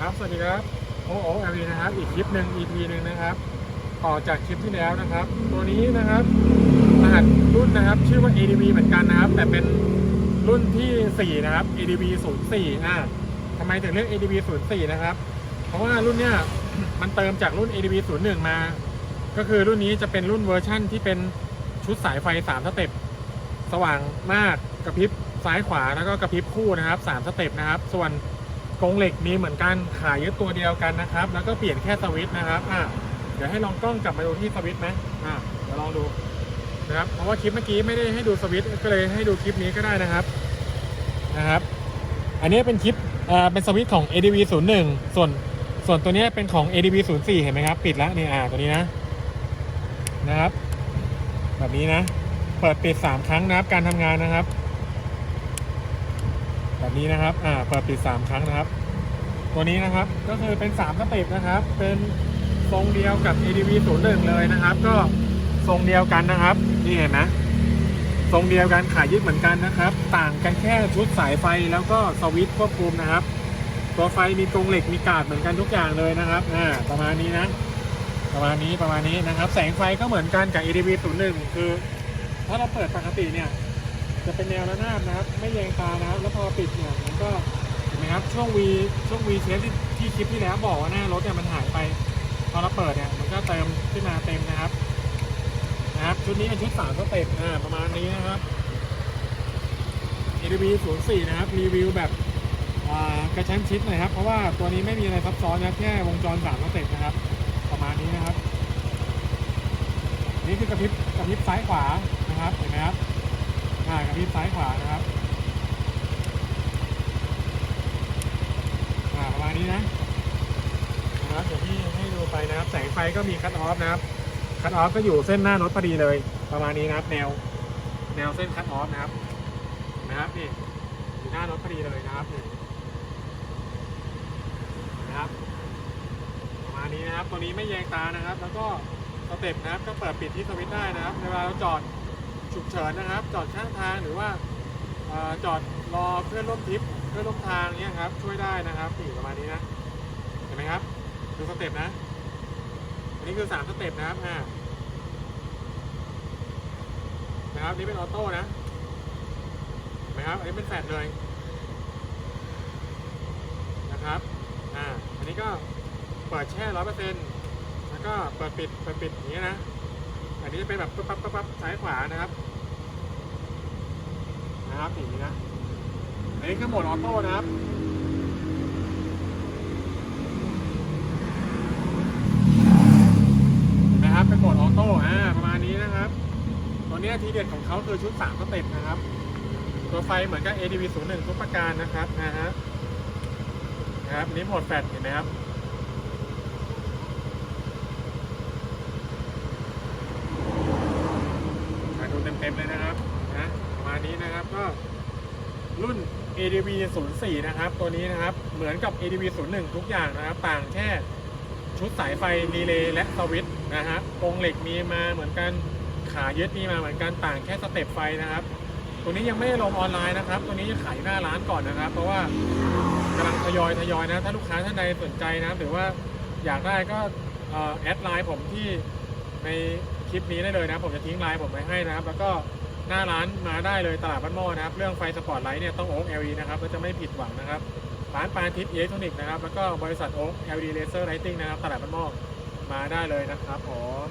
ครับ สวัสดีครับ โอ้โอเอลีนะครับ อีกคลิปหนึ่ง EP หนึ่งนะครับ ต่อจากคลิปที่แล้วนะครับ ตัวนี้นะครับ รหัสรุ่นนะครับ ชื่อว่า ADV เหมือนกันนะครับ แต่เป็นรุ่นที่ 4 นะครับ ADV 04อ่าทำไมถึงเรียก ADV 04นะครับ เพราะว่ารุ่นเนี้ยมันเติมจากรุ่น ADV 01มา ก็คือรุ่นนี้จะเป็นรุ่นเวอร์ชั่นที่เป็นชุดสายไฟ3สเต็ป สว่างมาก กระพริบซ้ายขวา แล้วก็กระพริบคู่นะครับ3สเต็ปนะครับ ส่วน กรงเหล็กมีเหมือนกันขายยึดตัวเดียวกันนะครับ แล้วก็เปลี่ยนแค่สวิตช์นะครับอะเดี๋ยวให้ลองกล้องกลับมาดูที่สวิตช์ไหมอะเดี๋ยวลองดูนะครับเพราะว่าคลิปเมื่อกี้ไม่ได้ให้ดูสวิตช์ก็เลยให้ดูคลิปนี้ก็ได้นะครับนะครับ อันนี้เป็นคลิปอ่าเป็นสวิตช์ของ ADV 01ส่วนส่วนตัวนี้เป็นของ ADV 04เห็นไหมครับ ปิดแล้วนี่อ่าตัวนี้นะนะครับ แบบนี้นะ เปิดปิด3ครั้งนะครับการทำงานนะครับ แบบนี้นะครับอ่าเปิดปิด3ครั้งนะครับ ตัวนี้นะครับก็คือเป็น3สเต็ปนะครับ เป็นทรงเดียวกับ ADV 01เลยนะครับ ก็ทรงเดียวกันนะครับนี่เห็นไหมทรงเดียวกันขายยึดเหมือนกันนะครับ ต่างกันแค่ชุดสายไฟแล้วก็สวิตช์ควบคุมนะครับ ตัวไฟมีกรงเหล็กมีกาดเหมือนกันทุกอย่างเลยนะครับอ่าประมาณนี้นะประมาณนี้ประมาณนี้นะครับ แสงไฟก็เหมือนกันกับ ADV 01คือ ถ้าเราเปิดปกติเนี่ย จะเป็นแนวระนาบนะครับ ไม่แยงตานะครับ แล้วพอปิดเนี่ยมันก็เห็นไหมครับช่วง V ช่วง V เชฟที่ที่คลิปที่แล้วบอกว่าหน้ารถเนี่ยมันหายไป พอเราเปิดเนี่ยมันก็เติมขึ้นมาเต็มนะครับนะครับชุดนี้เป็นชุดสามสเต็ปอ่าประมาณนี้นะครับ ADV 04นะครับรีวิวแบบอ่ากระชั้นชิดหน่อยครับ เพราะว่าตัวนี้ไม่มีอะไรซับซ้อนนะแค่วงจรสามสเต็ปนะครับ ประมาณนี้นะครับ นี่คือกระพริบกระพริบซ้ายขวานะครับเห็นไหมครับ่ากระพริบซ้ายขวานะครับอ่าประมาณนี้นะนะครับเดี๋ยวพี่ให้ดูไปนะครับ แสงไฟก็มีคัตออฟนะครับ คัตออฟก็อยู่เส้นหน้ารถพอดีเลย ประมาณนี้นะครับ แนว แนวเส้นคัตออฟนะครับ นะครับนี่อยู่หน้ารถพอดีเลยนะครับนี่นะครับ ประมาณนี้นะครับ ตัวนี้ไม่แยงตานะครับ แล้วก็สเต็ปนะครับ ก็เปิดปิดที่สวิตช์ได้นะครับ เวลาเราจอด ฉุกเฉินนะครับ จอดข้างทางหรือว่าอจอดรอเพื่อนร่วมทริปเพื่อนร่วมทางเนี้ยครับ ช่วยได้นะครับนี่ประมาณนี้นะเห็นไหมครับดูสเต็ปนะ อันนี้คือสามสเต็ปนะครับอ่านะครับนี่เป็นออโต้นะเห็นไหมครับอันนี้เป็นแฟลตเลยนะครับอ่าอันนี้ก็เปิดแช่ร้อยเปอร์เซ็นต์แล้วก็เปิดปิดเปิดปิดอย่างเงี้ยนะ อันนี้จะเป็นแบบปั๊บปั๊บปั๊บซ้ายขวานะครับ นะครับอย่างนี้นะอันนี้คือโหมดออโต้นะครับนะครับเป็นโหมดออโต้อ่าประมาณนี้นะครับ ตัวนี้ทีเด็ดของเขาคือชุด3สเต็ปนะครับ ตัวไฟเหมือนกับ ADV 01 ทุกประการนะครับนะฮะนะครับอันนี้โหมดแฟลชเห็นไหมครับ มาดู เต็มๆเลยนะครับนะมานี้นะครับก็รุ่น ADV 04 นะครับ ตัวนี้นะครับ เหมือนกับ ADV 01 ทุกอย่างนะครับ ต่างแค่ชุดสายไฟรีเลย์และสวิตช์นะฮะกรงเหล็กมีมาเหมือนกัน ขายึดมีมาเหมือนกัน ต่างแค่สเต็ปไฟนะครับ ตัวนี้ยังไม่ได้ลงออนไลน์นะครับ ตัวนี้จะขายหน้าร้านก่อนนะครับ เพราะว่ากำลังทยอยทยอยนะ ถ้าลูกค้าท่านใดสนใจนะ หรือว่าอยากได้ก็แอดไลน์ผมที่ใน ลิปนี้ได้เลยนะผมจะทิ้งไลน์ผมไว้ให้นะครับแล้วก็หน้าร้านมาได้เลยตลาดบ้านหม้อนะครับ เรื่องไฟสปอร์ตไลท์เนี่ยต้องโอ๊กเอลีนะครับก็จะไม่ผิดหวังนะครับร้านปานทิพย์อิเล็กทรอนิกส์นะครับแล้วก็บริษัทโอ๊กเอลีเลเซอร์ไลติงนะครับตลาดบ้านหม้อมาได้เลยนะครับผม